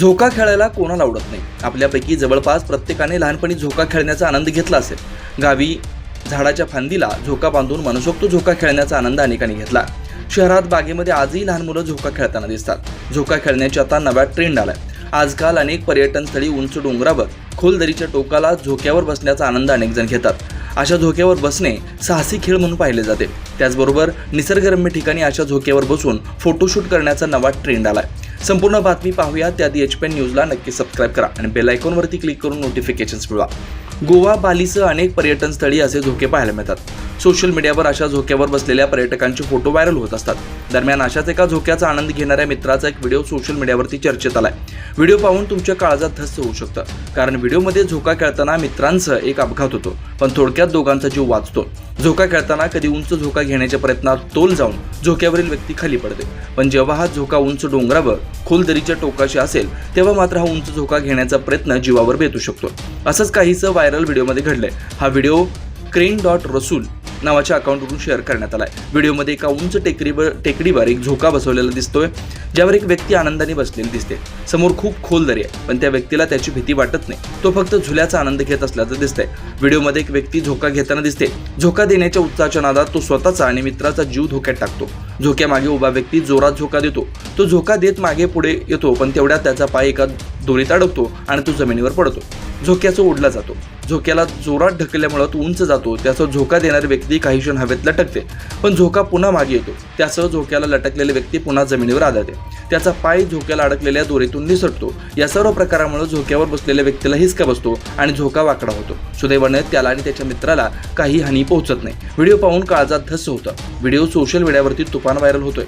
झोका खेळायला कोणाला आवडत नाही. आपल्यापैकी जवळपास प्रत्येकाने लहानपणी झोका खेळण्याचा आनंद घेतला असेल. गावी झाडाच्या फांदीला झोका बांधून मनसोक्त झोका खेळण्याचा आनंद अनेकांनी घेतला. शहरात बागेमध्ये आजही लहान मुलं झोका खेळताना दिसतात. झोका खेळण्याची आता नव्या ट्रेंड आलाय. आजकाल अनेक पर्यटन स्थळी उंच डोंगरावर खोल दरीच्या टोकाला झोक्यावर बसण्याचा आनंद अनेक जण घेतात. अशा झोक्यावर बसणे साहसी खेळ म्हणून पाहिले जाते. त्याचबरोबर निसर्गरम्य ठिकाणी अशा झोक्यावर बसून फोटोशूट करण्याचा नवा ट्रेंड आलाय. संपूर्ण बातमी पाहूया. त्याआधी एच पेन न्यूजला नक्की सबस्क्राईब करा आणि बेल आयकॉनवरती क्लिक करून नोटिफिकेशन्स मिळवा. गोवा बालीसह अनेक पर्यटन स्थळी असे धोके पाहायला मिळतात. सोशल मीडियावर अशा झोक्यावर बसलेल्या पर्यटकांचे फोटो व्हायरल होत असतात. दरम्यान अशाच एका झोक्याचा आनंद घेणाऱ्या मित्राचा एक व्हिडिओ सोशल मीडियावरती चर्चेत आलाय. व्हिडिओ पाहून तुमच्या काळजात धस्त होऊ शकतं. कारण व्हिडिओमध्ये झोका खेळताना मित्रांसह एक अपघात होतो पण थोडक्यात दोघांचा जीव वाचतो. झोका खेळताना कधी उंच झोका घेण्याच्या प्रयत्नात तोल जाऊन झोक्यावरील व्यक्ती खाली पडते. पण जेव्हा हा झोका उंच डोंगरावर खोल दरीच्या टोकाशी असेल तेव्हा मात्र हा उंच झोका घेण्याचा प्रयत्न जीवावर बेतू शकतो. असंच काहीसं व्हायरल व्हिडिओमध्ये घडलंय. हा व्हिडिओ क्रेन डॉट रसूल नावाच्या अकाउंटवरून शेअर करण्यात आलाय. व्हिडिओमध्ये एका उंच टेकडीवर टेकडीवर एक झोका बसवलेला दिसतोय. ज्यावर एक व्यक्ती आनंदाने बसलेली दिसते. समोर खूप खोल दरी आहे पण त्या व्यक्तीला त्याची भीती वाटत नाही. तो फक्त झुल्याचा आनंद घेत असल्याचं दिसतंय. व्हिडिओमध्ये एक व्यक्ती झोका घेताना दिसते. झोका देण्याच्या उत्साहाच्या नादात तो स्वतःचा आणि मित्राचा जीव धोक्यात टाकतो. झोक्यामागे उभा व्यक्ती जोरात झोका देतो. तो झोका देत मागे पुढे येतो पण तेवढ्यात त्याचा पाय एका दोरीत अडकतो आणि तो जमिनीवर पडतो. झोक्याचा ओढला जातो. झोक्याला जोरात ढकलल्यामुळे तो उंच जातो. त्याचा झोका देणारी व्यक्ती काही क्षण हवेत लटकते. पण झोका पुन्हा मागे येतो. त्यासह झोक्याला लटकलेली व्यक्ती पुन्हा जमिनीवर आदळते. त्याचा पाय झोक्याला अडकलेल्या दोरीतून निसटतो. या सर्व प्रकारामुळे झोक्यावर बसलेल्या व्यक्तीला हिसका बसतो आणि झोका वाकडा होतो. सुदैवाने त्याला आणि त्याच्या मित्राला काही हानी पोहोचत नाही. व्हिडिओ पाहून काळजात धस्स होतं. व्हिडिओ सोशल मीडियावरती रूपानं व्हायरल होतोय.